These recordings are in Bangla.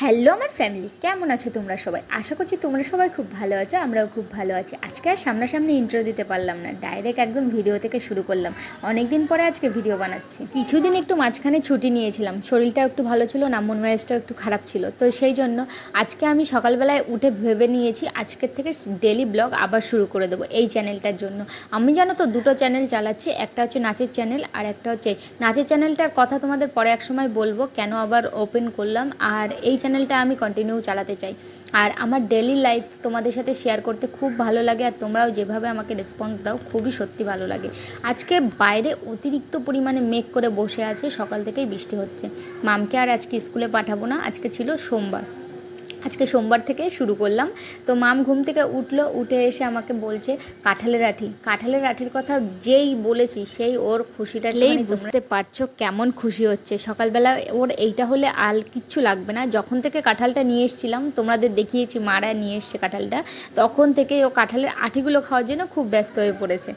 হ্যালো আমার ফ্যামিলি, কেমন আছো তোমরা সবাই? আশা করছি তোমরা সবাই খুব ভালো আছো, আমরাও খুব ভালো আছি। আজকে আর সামনাসামনি ইন্ট্রো দিতে পারলাম না ডাইরেক্ট একদম ভিডিও থেকে শুরু করলাম। অনেক দিন পরে আজকে ভিডিও বানাচ্ছি। কিছুদিন একটু মাঝখানে ছুটি নিয়েছিলাম শরীরটা একটু ভালো ছিল, না, মন মেজাজটাও একটু খারাপ ছিল। তো সেই জন্য আজকে আমি সকালবেলায় উঠে ভেবে নিয়েছি, আজকের থেকে ডেলি ব্লগ আবার শুরু করে দেবো এই চ্যানেলটার জন্য। আমি জানো তো দুটো চ্যানেল চালাচ্ছি, একটা হচ্ছে নাচের চ্যানেল আর একটা হচ্ছে নাচের চ্যানেলটার কথা তোমাদের পরে এক সময় বলব, কেন আবার ওপেন করলাম। আর এই চ্যানেলটা আমি কন্টিনিউ চালাতে চাই। আর আমার ডেলি লাইফ তোমাদের সাথে শেয়ার করতে খুব ভালো লাগে আর তোমরাও যেভাবে আমাকে রেসপন্স দাও, খুবই সত্যি ভালো লাগে। আজকে বাইরে অতিরিক্ত পরিমাণে মেঘ করে বসে আছে, সকাল থেকেই বৃষ্টি হচ্ছে। মামকে আর আজকে স্কুলে পাঠাবো না, আজকে ছিল সোমবার। আজকে সোমবার থেকে শুরু করলাম। তো মাম ঘুম থেকে উঠল উঠে এসে আমাকে বলছে কাঁঠালের আঠি কাঁঠালের আঠির কথা যেই বলেছি সেই ওর খুশিটা লেই বুঝতে পারছ কেমন খুশি হচ্ছে। সকালবেলা ওর এইটা হলে আল কিচ্ছু লাগবে না। যখন থেকে কাঁঠালটা নিয়ে এসেছিলাম তোমাদের দেখিয়েছি মারা নিয়ে এসছে কাঁঠালটা তখন থেকে ও কাঁঠালের আঠিগুলো খাওয়ার জন্য খুব ব্যস্ত হয়ে পড়েছে।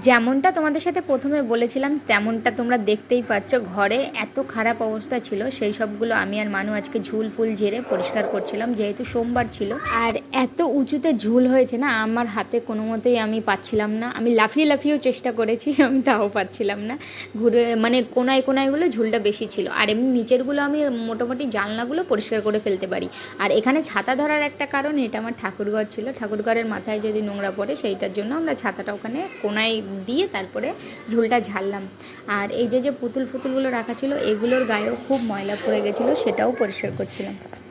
যেমনটা তোমাদের সাথে প্রথমে বলেছিলাম, তেমনটা তোমরা দেখতেই পাচ্ছ। ঘরে এত খারাপ অবস্থা ছিল, সেই সবগুলো আমি আর মানু আজকে ঝুল ফুল ঝেড়ে পরিষ্কার করছিলাম, যেহেতু সোমবার ছিল। আর এত উঁচুতে ঝুল হয়েছে না, আমার হাতে কোনো মতেই আমি পাচ্ছিলাম না। আমি লাফিয়ে লাফিয়েও চেষ্টা করেছি, আমি তাও পাচ্ছিলাম না। ঘুরে মানে কোনায় কোনায়গুলো ঝুলটা বেশি ছিল। আর এমনি নিচেরগুলো আমি মোটামুটি জানলাগুলো পরিষ্কার করে ফেলতে পারি। আর এখানে ছাতা ধরার একটা কারণ, এটা আমার ঠাকুরঘর ছিল। ঠাকুরঘরের মাথায় যদি নোংরা পড়ে, সেইটার জন্য আমরা ছাতাটা ওখানে কোনায় দিয়ে তারপরে ঝোলটা ঝাড়লাম আর এই যে যে পুতুল ফুতুলগুলো রাখা ছিল, এগুলোর গায়েও খুব ময়লা পড়ে গেছিল, সেটাও পরিষ্কার করছিলাম।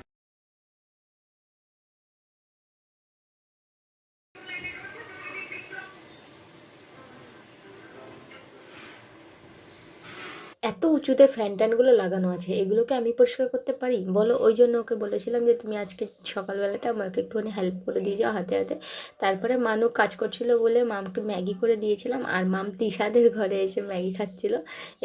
উঁচুতে ফ্যান ট্যানগুলো লাগানো আছে, এগুলোকে আমি পরিষ্কার করতে পারি? বলো, ওই জন্য ওকে বলেছিলাম যে, তুমি আজকে সকালবেলাটা আমাকে একটুখানি হেল্প করে দিয়ে যাও হাতে হাতে। তারপরে মানু কাজ করছিল বলে মামকে ম্যাগি করে দিয়েছিলাম, আর মাম তিশাদের ঘরে এসে ম্যাগি খাচ্ছিল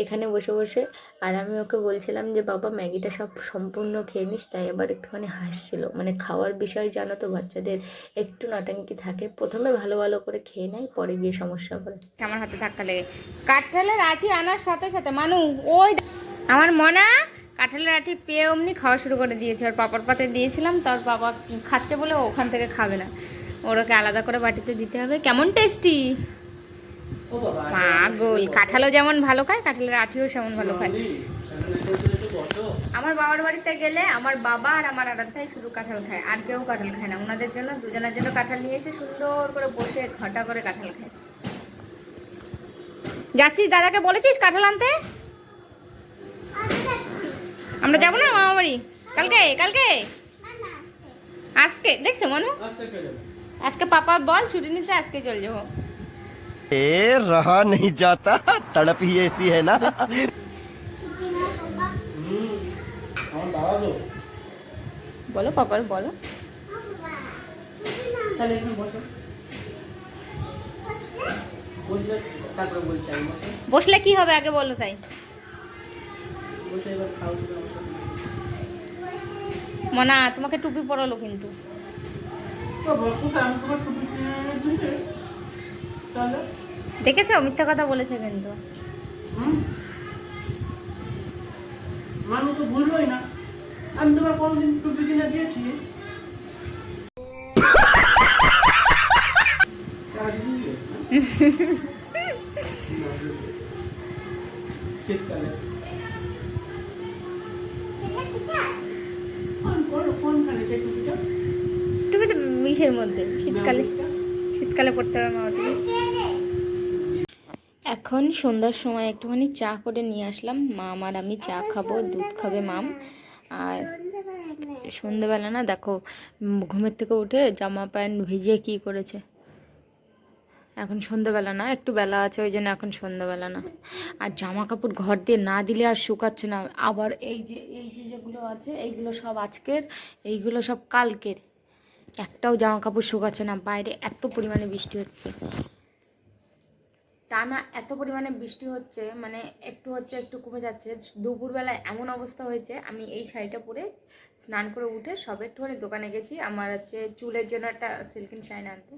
এখানে বসে বসে। আর আমি ওকে বলছিলাম যে, বাবা, ম্যাগিটা সব সম্পূর্ণ খেয়ে নিস। তাই এবার একটুখানি হাসছিল। মানে খাওয়ার বিষয় জানো তো, বাচ্চাদের একটু নটাঙ্কি থাকে। প্রথমে ভালো ভালো করে খেয়ে নেয়, পরে গিয়ে সমস্যা করে আমার হাতে ধাক্কা লেগে। কাঠেলের আঠি আনার সাথে সাথে, মানু ওই আমার মনা কাঁঠালের আঠি পেয়ে অমনি খাওয়া শুরু করে দিয়েছে। ওর পাপার পাতে দিয়েছিলাম তোর বাবা খাচ্ছে বলে ওখান থেকে খাবে না। ওর ওকে আলাদা করে বাটিতে দিতে হবে। কেমন টেস্টি? পাগল। কাঁঠালও যেমন ভালো খায় কাঁঠালের আঠিও সেমন ভালো খায়। আমার বাবার বাড়িতে গেলে আমার বাবা আর আমার আরাধ্যাই শুধু কাঁঠাল খায় আর কেউ কাঁঠাল খায় না। ওনাদের জন্য দুজনের জন্য কাঁঠাল নিয়ে এসে সুন্দর করে বসে ঘটা করে কাঁঠাল খায়। যাচ্ছিস দাদাকে বলেছিস কাঁঠাল আনতে? আমরা যাব না মামা বাড়ি? কালকে? কালকে? আজকে। দেখছ মনু? আজকে পাপার বল ছুটি নিতে আজকে চল যাব। এ রহা নেই যাতা তড়প হি এসি হ্যায় না। বলো পাপার বলো। বসলে কি হবে আগে বলো তাই? মনা তোমাকে টুপি পরালো কিন্তু? দেখেছ? মিথ্যা কথা বলেছে কিন্তু? মানুষ তো ভুললোই না। আমি তোমার কোনোদিন টুপি কিনে দিয়েছি। শীতকালে কোন কোন- কোনখানে সেই টুপিটা টুপি মিশের মধ্যে? শীতকালে। শীতকালে পড়তে হবে মামা টুপি এখন সন্ধ্যার সময় একটুখানি চা করে নিয়ে আসলাম। মাম আর আমি চা খাব, দুধ খাবে মাম। আর সন্ধ্যেবেলা না, দেখো, ঘুমের থেকে উঠে জামা প্যান্ট ভিজিয়ে কি করেছে? এখন সন্ধ্যেবেলা না, একটু বেলা আছে, ওই জন্য এখন সন্ধ্যেবেলা না। আর জামা কাপড় ঘর দিয়ে না দিলে আর শুকাচ্ছে না। আবার এই যে এই যে যেগুলো আছে, এইগুলো সব আজকের, এইগুলো সব কালকের। একটাও জামা কাপড় শুকাচ্ছে না, বাইরে এত পরিমাণে বৃষ্টি হচ্ছে। টানা এত পরিমাণে বৃষ্টি হচ্ছে মানে একটু হচ্ছে একটু কমে যাচ্ছে। দুপুরবেলায় এমন অবস্থা হয়েছে, আমি এই শাড়িটা পরে স্নান করে উঠে সবে একটুখানি দোকানে গেছি, আমার হচ্ছে চুলের জন্য একটা সিল্কিন শাইন আনতে।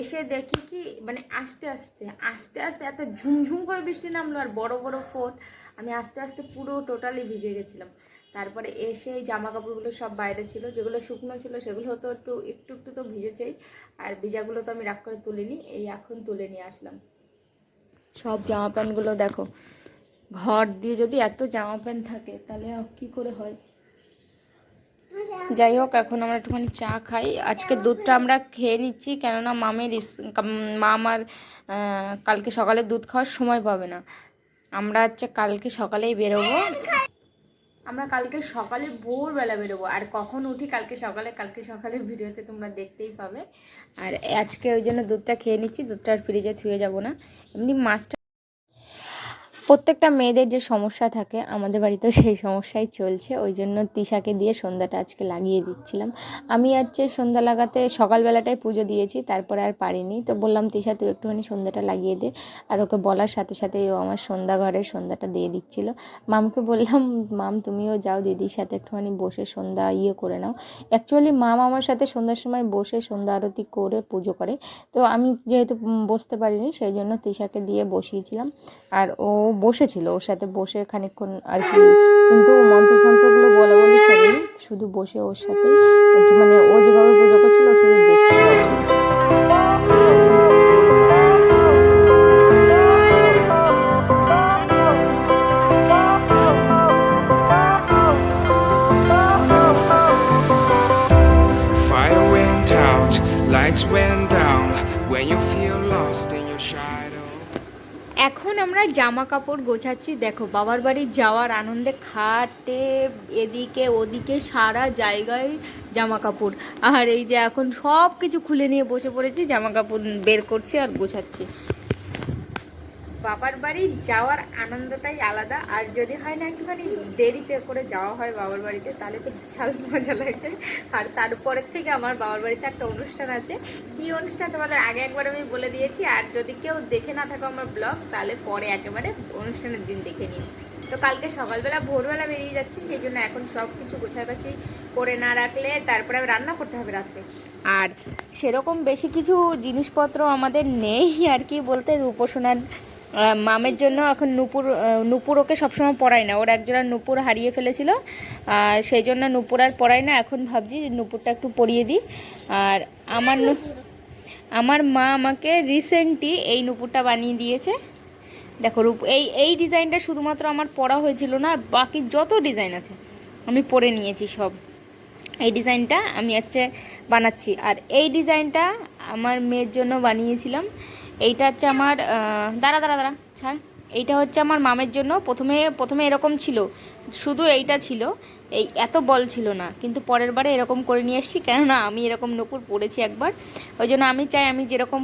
এসে দেখি কি মানে আস্তে আস্তে আস্তে আস্তে এত ঝুমঝুম করে বৃষ্টি নামলো, আর বড় বড় ফোট, আমি আস্তে আস্তে পুরো টোটালি ভিজে গেছিলাম। তারপরে এসে এই জামা কাপড়গুলো সব বাইরে ছিল, যেগুলো শুকনো ছিল সেগুলো তো একটু একটু একটু তো ভিজেছেই। আর ভিজাগুলো তো আমি রাগ করে তুলিনি, এই এখন তুলে নিয়ে আসলাম। সব জামা প্যান্টগুলো দেখো, ঘর দিয়ে যদি এত জামা প্যান্ট থাকে, তাহলে কি করে হয়? যাই হোক, এখন আমরা একটুখানি চা খাই। আজকে দুধটা আমরা খেয়ে নিচ্ছি, কেননা মামের মা আমার কালকে সকালে দুধ খাওয়ার সময় পাবে না। আমরা হচ্ছে কালকে সকালেই বেরোবো। আমরা কালকে সকালে ভোরবেলা বেরোবো। আর কখন উঠি কালকে সকালে? কালকে সকালে ভিডিওতে তোমরা দেখতেই পাবে। আর আজকে ওই জন্য দুধটা খেয়ে নিচ্ছি। দুধটা আর ফ্রিজে থুয়ে যাব না। এমনি মাছটা প্রত্যেকটা মেয়েদের যে সমস্যা থাকে, আমাদের বাড়িতেও সেই সমস্যাই চলছে। ওই জন্য তিশাকে দিয়ে সন্ধ্যাটা আজকে লাগিয়ে দিচ্ছিলাম। আমি আজকে সন্ধ্যা লাগাতে সকালবেলাটাই পুজো দিয়েছি, তারপরে আর পারিনি। তো বললাম, তিশা, তুই একটুখানি সন্ধ্যাটা লাগিয়ে দে। আর ওকে বলার সাথে সাথে ও আমার সন্ধ্যা ঘরের সন্ধ্যাটা দিয়ে দিচ্ছিল। মামকে বললাম, মাম, তুমিও যাও, দিদির সাথে একটুখানি বসে সন্ধ্যা ইয়ে করে নাও। অ্যাকচুয়ালি মাম আমার সাথে সন্ধ্যার সময় বসে সন্ধ্যা আরতি করে, পুজো করে। তো আমি যেহেতু বসতে পারিনি, সেই জন্য তিশাকে দিয়ে বসিয়েছিলাম। আর ও বসেছিল ওর সাথে বসে খানিকক্ষণ আর কি। কিন্তু মন্ত্র ফন্ত্রগুলো বলা বলি করেনি, শুধু বসে ওর সাথে। মানে ও যেভাবে এখন আমরা জামা কাপড় গোছাচ্ছি। দেখো, বাবার বাড়ি যাওয়ার আনন্দে খাটে, এদিকে ওদিকে সারা জায়গায় জামা কাপড় আর এই যে এখন সব কিছু খুলে নিয়ে বসে পড়েছি জামা কাপড় বের করছি আর গোছাচ্ছি। বাবার বাড়ি যাওয়ার আনন্দটাই আলাদা। আর যদি হয় না একটুখানি দেরিতে করে যাওয়া হয় বাবার বাড়িতে, তাহলে তো বিশাল মজা লাগে। আর তারপরের থেকে আমার বাবার বাড়িতে একটা অনুষ্ঠান আছে। কি অনুষ্ঠান তোমাদের আগে একবার আমি বলে দিয়েছি। আর যদি কেউ দেখে না থাকো আমার ব্লগ, তাহলে পরে একেবারে অনুষ্ঠানের দিন দেখে নিই তো কালকে সকালবেলা, ভোরবেলা বেরিয়ে যাচ্ছি, সেই জন্য এখন সব কিছু গোছাগাছি করে না রাখলে তারপরে রান্না করতে হবে রাত্রে। আর সেরকম বেশি কিছু জিনিসপত্র আমাদের নেই আর কি বলতে, রূপসোনার মামের জন্য এখন নুপুর নুপুর ওকে সবসময় পড়াই না। ওর একজোড়া নুপুর হারিয়ে ফেলেছিল। আর সেই জন্য নুপুর আর পড়াই না। এখন ভাবছি যে নুপুরটা একটু পরিয়ে দিই। আর আমার আমার মা আমাকে রিসেন্টলি এই নুপুরটা বানিয়ে দিয়েছে। দেখো এই এই ডিজাইনটা শুধুমাত্র আমার পরা হয়েছিল না, আর বাকি যত ডিজাইন আছে, আমি পরে নিয়েছি সব। এই ডিজাইনটা আমি হচ্ছে বানাচ্ছি। আর এই ডিজাইনটা আমার মেয়ের জন্য বানিয়েছিলাম। এইটা হচ্ছে আমার দাঁড়া দাঁড়া দাঁড়া, ছাড়। এইটা হচ্ছে আমার মামের জন্য। প্রথমে প্রথমে এরকম ছিল। শুধু এইটা ছিল। এই এত বল ছিল না। কিন্তু পরের বারে এরকম করে নিয়ে এসেছি। কেননা আমি এরকম নপুর পরেছি একবার। ওই জন্য আমি চাই আমি যেরকম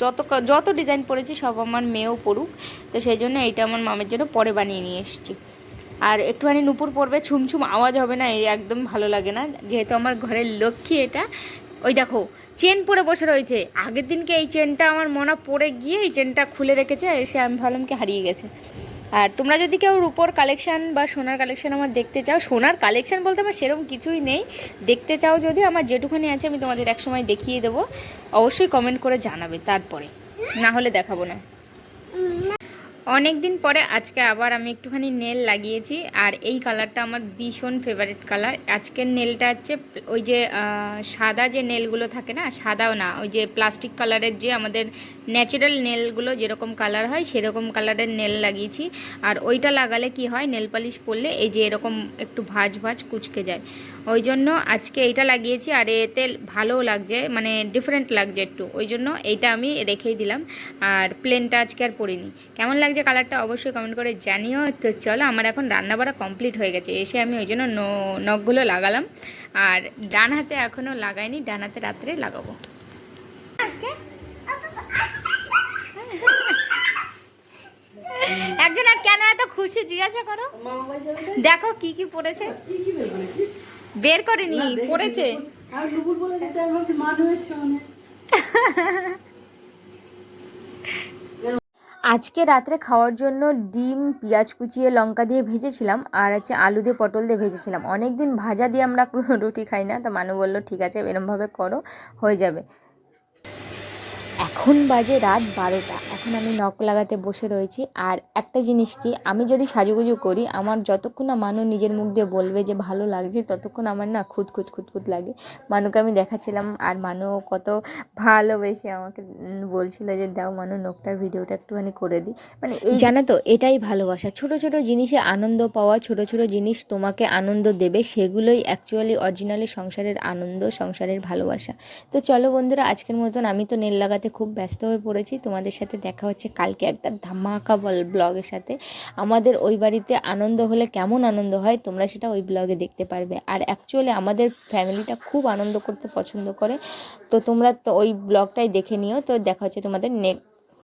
যত যত ডিজাইন পরেছি, সব আমার মেয়েও পড়ুক তো সেই জন্য এইটা আমার মামের জন্য পরে বানিয়ে নিয়ে এসেছি। আর একটুখানি নুপুর পড়বে ছুমছুম আওয়াজ হবে না। এই একদম ভালো লাগে না। যেহেতু আমার ঘরের লক্ষ্মী এটা ওই দেখো, চেন পরে বসে রয়েছে। আগের দিনকে এই চেনটা আমার মনে পড়ে গিয়ে এই চেনটা খুলে রেখেছে, এসে আমি ভাবলাম কি হারিয়ে গেছে। আর তোমরা যদি কেউ রূপোর কালেকশান বা সোনার কালেকশন আমার দেখতে চাও, সোনার কালেকশান বলতে আমার সেরকম কিছুই নেই। দেখতে চাও যদি, আমার যেটুখানি আছে আমি তোমাদের একসময় দেখিয়ে দেবো। অবশ্যই কমেন্ট করে জানাবে তারপরে। না হলে দেখাবো না। অনেক দিন পরে আজকে আবার আমি একটুখানি নেল লাগিয়েছি আর এই কালারটা আমার ভীষণ ফেভারিট কালার আজকের নেলটা হচ্ছে ওই যে সাদা যে নেলগুলো থাকে না, সাদাও না, ওই যে প্লাস্টিক কালারের যে আমাদের ন্যাচারাল নেলগুলো যেরকম কালার হয়, সেরকম কালারের নেল লাগিয়েছি। আর ওইটা লাগালে কি হয়, নেল পালিশ পরলে এই যে এরকম একটু ভাজ ভাজ কুচকে যায়। ওই জন্য আজকে এইটা লাগিয়েছি, আর এতে ভালোও লাগছে মানে ডিফারেন্ট লাগছে একটু। ওই জন্য এইটা আমি রেখেই দিলাম, আর প্লেনটা আজকে আর পরিনি। কেমন লাগছে কালারটা অবশ্যই কমেন্ট করে জানিও। তো চলো, আমার এখন রান্নাবাড়া কমপ্লিট হয়ে গেছে। এসে আমি ওই জন্য নখগুলো লাগালাম। আর ডান হাতে এখনও লাগাইনি, ডান হাতে রাত্রে লাগাবো। একজন আর কেন এত খুশি? জিজ্ঞাসা করো? দেখো কি কি পড়েছে। কি কি বের করিনি পড়েছে। আজকে রাত্রে খাওয়ার জন্য ডিম পেঁয়াজ কুচিয়ে লঙ্কা দিয়ে ভেজেছিলাম আর আছে আলু দিয়ে পটল দিয়ে ভেজেছিলাম। অনেক দিন ভাজা দিয়ে আমরা কোনো রুটি খাই না তো মানু বলল ঠিক আছে এরমভাবে করো হয়ে যাবে। এখন এখন বাজে রাত বারোটা। এখন আমি নখ লাগাতে বসে রয়েছি। আর একটা জিনিস কি, আমি যদি সাজুগুজু করি, আমার যতক্ষণ না মানুষ নিজের মুখ দিয়ে বলবে যে ভালো লাগছে, ততক্ষণ আমার না খুদ খুদ খুদ লাগে। মানুকে আমি দেখাচ্ছিলাম আর মানু কত ভালোবেসে আমাকে বলছিল যে, দাও মানু নখটার ভিডিওটা একটুখানি করে দিই মানে এই জানো তো, এটাই ভালোবাসা। ছোট ছোট জিনিসে আনন্দ পাওয়া, ছোট ছোট জিনিস তোমাকে আনন্দ দেবে, সেগুলোই অ্যাকচুয়ালি অরিজিনালি সংসারের আনন্দ, সংসারের ভালোবাসা। তো চলো বন্ধুরা, আজকের মতন আমি তো নেল লাগাতে খুব ব্যস্ত হয়ে পড়েছি, তোমাদের সাথে দেখা হচ্ছে কালকে একটা ধামাকা বল ব্লগের সাথে। আমাদের ওই বাড়িতে আনন্দ হলে কেমন আনন্দ হয় তোমরা সেটা ওই ব্লগে দেখতে পারবে। আর অ্যাকচুয়ালি আমাদের ফ্যামিলিটা খুব আনন্দ করতে পছন্দ করে। তো তোমরা তো ওই ব্লগটাই দেখে নিও। তো দেখা হচ্ছে তোমাদের নেক্সট